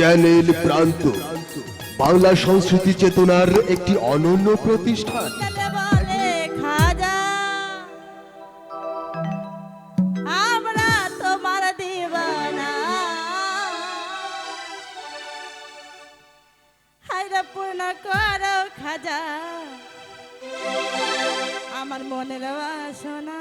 Channel প্রান্ত। বাংলা সংস্কৃতি চেতনার একটি অনন্য প্রতিষ্ঠান। আমরা মনের বাসনা।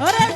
Öğren.